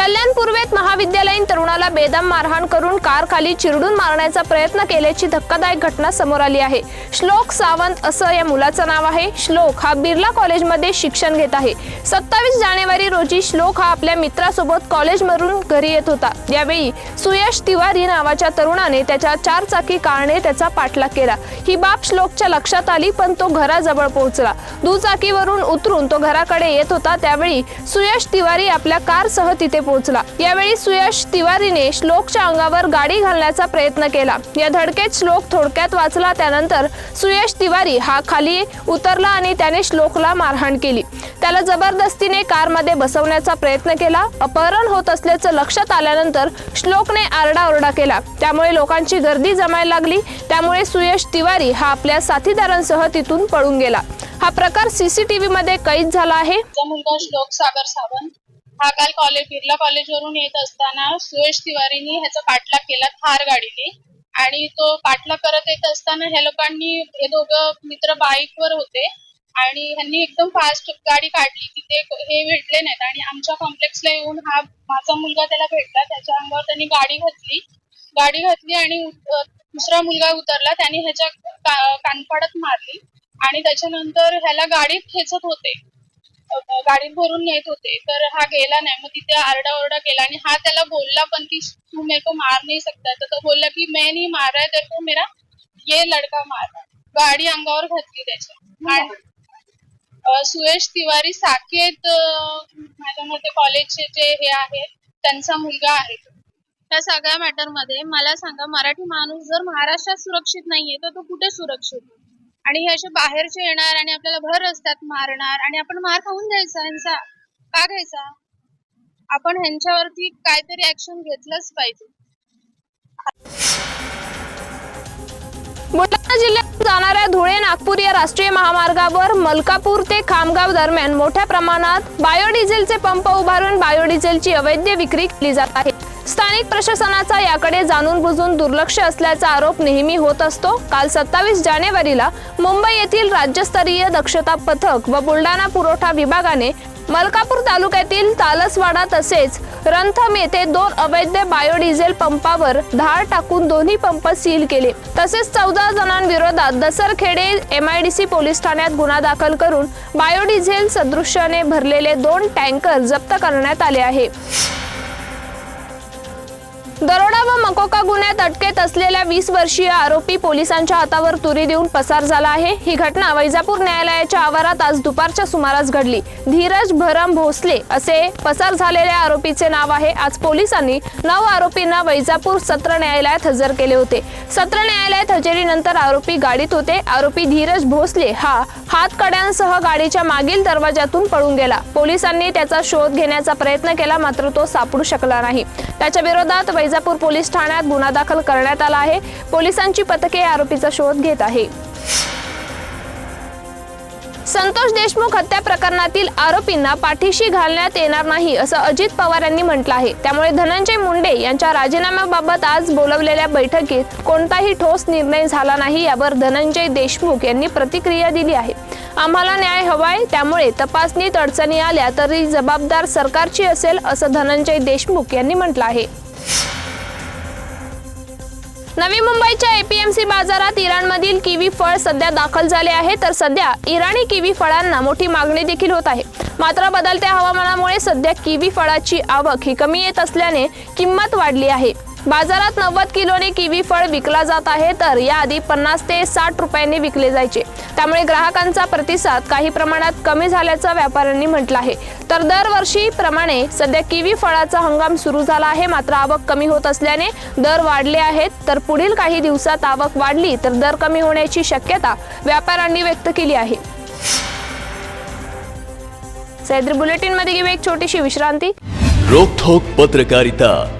कल्याण पूर्वेत महाविद्यालयीन तरुणाला बेदम मारहाण करून कार खाली चिरडून मारण्याचा प्रयत्न केल्याची धक्कादायक घटना समोर आली आहे. श्लोक सावंत असं या मुलाचं नाव आहे. श्लोक हा बिर्ला कॉलेजमध्ये शिक्षण घेत आहे. सत्तावीस जानेवारी रोजी श्लोक हा आपल्या मित्रासोबत कॉलेजमधून घरी येत होता. यावेळी सुयश तिवारी नावाच्या तरुणाने त्याच्या चार चाकी कारने त्याचा पाठलाग केला. ही बाब श्लोकच्या लक्षात आली पण तो घराजवळ पोहोचला. दुचाकीवरून उतरून तो घराकडे येत होता. त्यावेळी सुयश तिवारी आपल्या कारसह तिथे पोहोचला. यावेळी सुयश तिवारीने श्लोकच्या अंगावर गाडी घालण्याचा प्रयत्न केला. या धडकेत श्लोक थोडक्यात वाचला त्यानंतर सुयश तिवारी हा खाली उतरला आणि त्याने श्लोकला मारहाण केली. त्याला जबरदस्तीने कारमध्ये बसवण्याचा प्रयत्न केला. अपहरण होत असल्याचं लक्षात आल्यानंतर श्लोकने आरडाओरडा केला. त्यामुळे लोकांची गर्दी जमायला लागली. त्यामुळे सुयश तिवारी हा आपल्या साथीदारांसह तिथून पळून गेला. हा प्रकार सीसीटीव्ही मध्ये कैद झाला आहे. मुलगा श्लोक सागर सावंत हा काल कॉलेज बिर्ला कॉलेजवरून येत असताना सुयश तिवारीनी ह्याचा पाठलाग केला थार गाडीने. आणि तो पाठलाग करत येत असताना ह्या लोकांनी हे दोघं मित्र बाईकवर होते. आणि ह्यांनी एकदम फास्ट गाडी काढली तिथे हे भेटले नाहीत. आणि आमच्या कॉम्प्लेक्सला येऊन हा माझा मुलगा त्याला भेटला. त्याच्या अंगावर त्यांनी गाडी घातली. गाडी घातली आणि दुसरा मुलगा उतरला. त्याने ह्याच्या का- कानफाडत मारली. आणि त्याच्यानंतर ह्याला गाडीत खेचत होते. गाडीत भरून नेत होते. तर हा गेला नाही. मग तिथे आरडाओरडा केला आणि हा त्याला बोलला पण की तू मेरे को मार नहीं सकता. तर तो बोलला की मैं नहीं मार रहा है तेरे को मेरा ये लड़का मार रहा गाडी अंगावर घातली त्याच्या आणि अ, सुयश तिवारी साकेत अ, माझ्या मते कॉलेजचे जे हे आहे त्यांचा मुलगा आहे त्या सगळ्या मॅटरमध्ये मला सांगा मराठी माणूस जर महाराष्ट्रात सुरक्षित नाहीये तर तो कुठे सुरक्षित? आणि हे असे बाहेरचे येणार आणि आपल्याला भर रस्त्यात मारणार आणि आपण मार खाऊन द्यायचा ह्यांचा का घ्यायचा? आपण ह्यांच्यावरती काहीतरी ऍक्शन घेतलंच पाहिजे. बुलढाणा जिल्ह्यात जाणाऱ्या धुळे नागपूर या राष्ट्रीय महामार्गावर मलकापूर ते खामगाव दरम्यान मोठ्या प्रमाणात बायोडिझेलचे पंप उभारून बायोडिझेलची अवैध विक्री केली जात आहे. स्थानिक प्रशासनाचा याकडे जाणून बुजून दुर्लक्ष असल्याचा आरोप नेहमी होत असतो. काल सत्तावीस जानेवारीला मुंबई येथील राज्यस्तरीय दक्षता पथक व बुलढाणा पुरवठा विभागाने मलकापूर तालुक्यातील तालसवाडा तसेच रंथम येथे दोन अवैध बायोडिझेल पंपावर धाड टाकून दोन्ही पंप सील केले. तसेच चौदा जणांविरोधात दसरखेडे एमआयडीसी पोलीस ठाण्यात गुन्हा दाखल करून बायोडिझेल सदृश्याने भरलेले दोन टँकर जप्त करण्यात आले आहे. दरोडा व मकोका गुन्ह्यात अटकेत असलेल्या वीस वर्षीय आरोपी पोलिसांच्या हातावर तुरी देऊन पसार झाला आहे. ही घटना वैजापूर न्यायालयाच्या आवारात आज दुपारच्या सुमारास घडली. धीरज भरम भोसले असे पसार झालेल्या आरोपीचे नाव आहे. आज पोलिसांनी नऊ आरोपींना वैजापूर सत्र न्यायालयात हजर केले होते. सत्र न्यायालयात हजेरीनंतर आरोपी गाडीत होते. आरोपी धीरज भोसले हा हातकड्यांसह गाडीच्या मागील दरवाजातून पळून गेला. पोलिसांनी त्याचा शोध घेण्याचा प्रयत्न केला मात्र तो सापडू शकला नाही. त्याच्या विरोधात वैजापूर पोलीस ठाण्यात गुन्हा दाखल करण्यात आला आहे. पोलिसांची पथके आरोपीचा शोध घेत आहे. संतोष देशमुख हत्या प्रकरणातील आरोपींना पाठीशी घालण्यात येणार नाही असं अजित पवार यांनी म्हटलं आहे. त्यामुळे धनंजय मुंडे यांच्या राजीनाम्याबाबत आज बोलवलेल्या बैठकीत कोणताही ठोस निर्णय झाला नाही यावर धनंजय देशमुख यांनी प्रतिक्रिया दिली आहे. आम्हाला न्याय हवाय त्यामुळे तपासणीत अडचणी आल्या तरी जबाबदार सरकारची असेल असं धनंजय देशमुख यांनी म्हटलं आहे. नवी मुंबईच्या एपीएमसी बाजारात इराणमधील किवी फळ सध्या दाखल झाले आहे तर सध्या इराणी किवी फळांना मोठी मागणी देखील होत आहे. मात्र बदलत्या हवामानामुळे सध्या किवी फळाची आवक ही कमी येत असल्याने किंमत वाढली आहे. बाजारात नव्वद किलोने किवी फळ विकला जात आहे तर याआधी पन्नास ते साठ रुपयांनी विकले जायचे. त्यामुळे ग्राहकांचा प्रतिसाद काही प्रमाणात कमी झाल्याचं व्यापाऱ्यांनी म्हटलं आहे. तर दरवर्षी प्रमाणे सध्या किवी फळाचा हंगाम सुरू झाला आहे मात्र आवक कमी होत असल्याने दर वाढले आहेत. तर पुढील काही दिवसात आवक वाढली तर दर कमी होण्याची शक्यता व्यापाऱ्यांनी व्यक्त केली आहे. सह्याद्री बुलेटिनमध्ये घेऊ एक छोटीशी विश्रांती. रोखोक पत्रकारिता.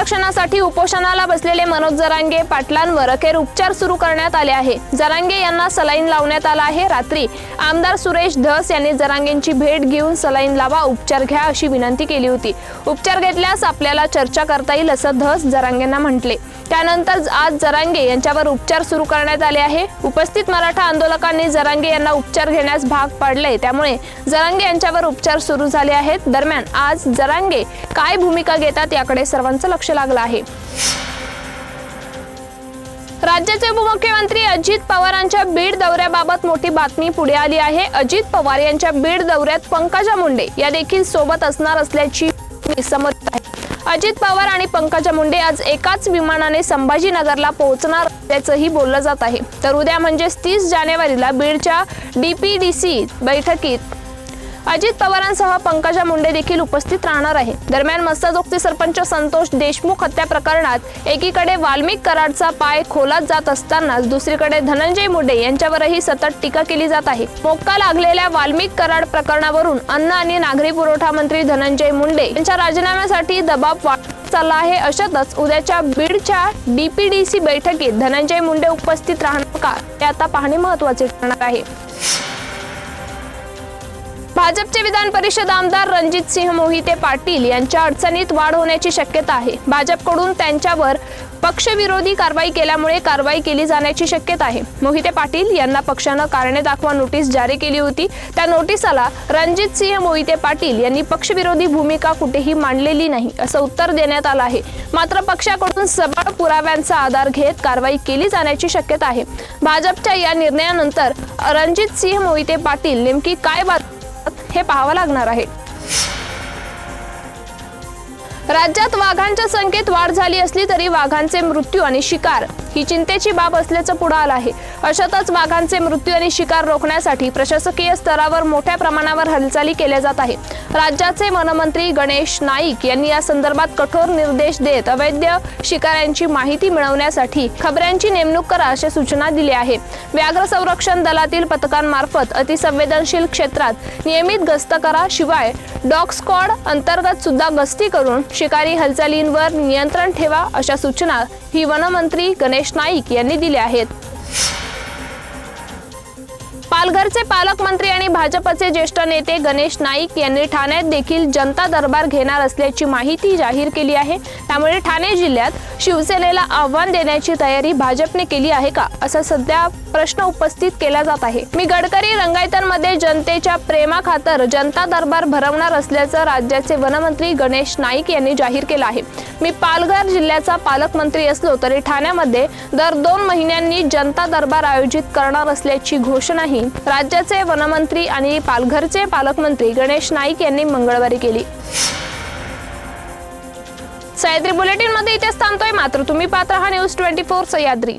आरक्षणासाठी उपोषणाला बसलेले मनोज जरांगे पाटलांवर अखेर उपचार सुरू करण्यात आले आहे. जरांगे यांना सलाईन लावण्यात आला आहे. रात्री आमदार सुरेश धस यांनी जरांगेंची भेट घेऊन सलाईन लावा उपचार घ्या अशी विनंती केली होती. उपचार घेतल्यास आपल्याला चर्चा करता येईल असं धस जरांगेंना म्हटले. त्यानंतर आज जरांगे यांच्यावर उपचार सुरू करण्यात आले आहे. उपस्थित मराठा आंदोलकांनी जरांगे यांना उपचार घेण्यास भाग पाडले. त्यामुळे जरांगे यांच्यावर उपचार सुरू झाले आहेत. दरम्यान आज जरांगे काय भूमिका घेतात याकडे सर्वांचं लक्ष लागलं आहे. राज्याचे उपमुख्यमंत्री अजित पवारांच्या बीड दौऱ्याबाबत मोठी बातमी पुढे आली आहे. अजित पवार यांच्या बीड दौऱ्यात पंकजा मुंडे या देखील सोबत असणार असल्याची बातमी आहे. अजित पवार आणि पंकजा मुंडे आज एकाच विमानाने संभाजीनगरला पोहोचणार असल्याचंही बोललं जात आहे. तर उद्या म्हणजेच तीस जानेवारीला बीडच्या डीपीडीसी बैठकीत अजित पवारांसह पंकजा मुंडे देखील उपस्थित राहणार आहे. दरम्यान मस्ताजोगचे सरपंच संतोष देशमुख हत्या प्रकरणात एकीकडे वाल्मिक कराडचा पाय खोलात जात असतानाच दुसरीकडे धनंजय मुंडे यांच्यावरही सतत टीका केली जात आहे. मोक्का लागलेल्या वाल्मिक कराड प्रकरणावरून अन्न आणि नागरी पुरवठा मंत्री धनंजय मुंडे यांच्या राजीनाम्यासाठी दबाव वाढत चालला आहे अशातच उद्याच्या बीडच्या डीपीडीसी बैठकीत धनंजय मुंडे उपस्थित राहणार का ते आता पाहणे महत्त्वाचे ठरणार आहे. भाजपचे विधान परिषद आमदार रणजित सिंह मोहिते पाटील यांच्या अडचणीत वाढ होण्याची शक्यता आहे. भाजपकडून त्यांच्यावर पक्षविरोधी कारवाई केल्यामुळे कारवाई केली जाण्याची शक्यता आहे. मोहिते पाटील यांना पक्षानं कारणे दाखवा नोटीस जारी केली होती. त्या नोटिसाला रणजित सिंह मोहिते पाटील यांनी पक्षविरोधी भूमिका कुठेही मांडलेली नाही असं उत्तर देण्यात आलं आहे. मात्र पक्षाकडून सबळ पुराव्यांचा आधार घेत कारवाई केली जाण्याची शक्यता आहे. भाजपच्या या निर्णयानंतर रणजित सिंह मोहिते पाटील नेमकी काय बात हे पाहावं लागणार आहे. राज्यात वाघांच्या संख्येत वाढ झाली असली तरी वाघांचे मृत्यू आणि शिकार ही चिंतेची बाब असल्याचं पुढे आलं आहे. अशातच वाघांचे मृत्यू आणि शिकार रोखण्यासाठी प्रशासकीय स्तरावर मोठ्या प्रमाणावर हालचाली केल्या जात आहे राज्याचे वनमंत्री गणेश नाईक यांनी या संदर्भात कठोर निर्देश देत अवैध शिकाऱ्यांची माहिती मिळवण्यासाठी खबऱ्यांची नेमणूक करा अशा सूचना दिल्या आहे व्याघ्र संरक्षण दलातील पथकांमार्फत अतिसंवेदनशील क्षेत्रात नियमित गस्त करा शिवाय डॉग स्क्वॉड अंतर्गत सुद्धा गस्ती करून शिकारी हालचालींवर नियंत्रण ठेवा अशा सूचना ही वनमंत्री गणेश नाईक यांनी दिले आहेत. पालघरचे पालकमंत्री आणि भाजपचे ज्येष्ठ नेते गणेश नाईक यांनी ठाण्यात देखील जनता दरबार घेणार असल्याची माहिती जाहीर केली आहे. त्यामुळे ठाणे जिल्ह्यात शिवसेनेला आव्हान देण्याची तयारी भाजपने केली आहे का? असा सध्या प्रश्न उपस्थित केला जात आहे. मी गडकरी रंगायतांमध्ये जनतेच्या प्रेमाखातर जनता दरबार भरवणार असल्याचं राज्याचे वनमंत्री गणेश नाईक यांनी जाहीर केलं आहे. मी पालघर जिल्ह्याचा पालकमंत्री असलो तरी ठाण्यामध्ये दर दोन महिन्यांनी जनता दरबार आयोजित करणार असल्याची घोषणाही राज्याचे वनमंत्री आणि पालघरचे पालकमंत्री गणेश नाईक यांनी मंगळवारी केली. सह्याद्री बुलेटिनमध्ये इथेच थांबतोय मात्र तुम्ही पात्र हा न्यूज ट्वेंटी फोर सह्याद्री.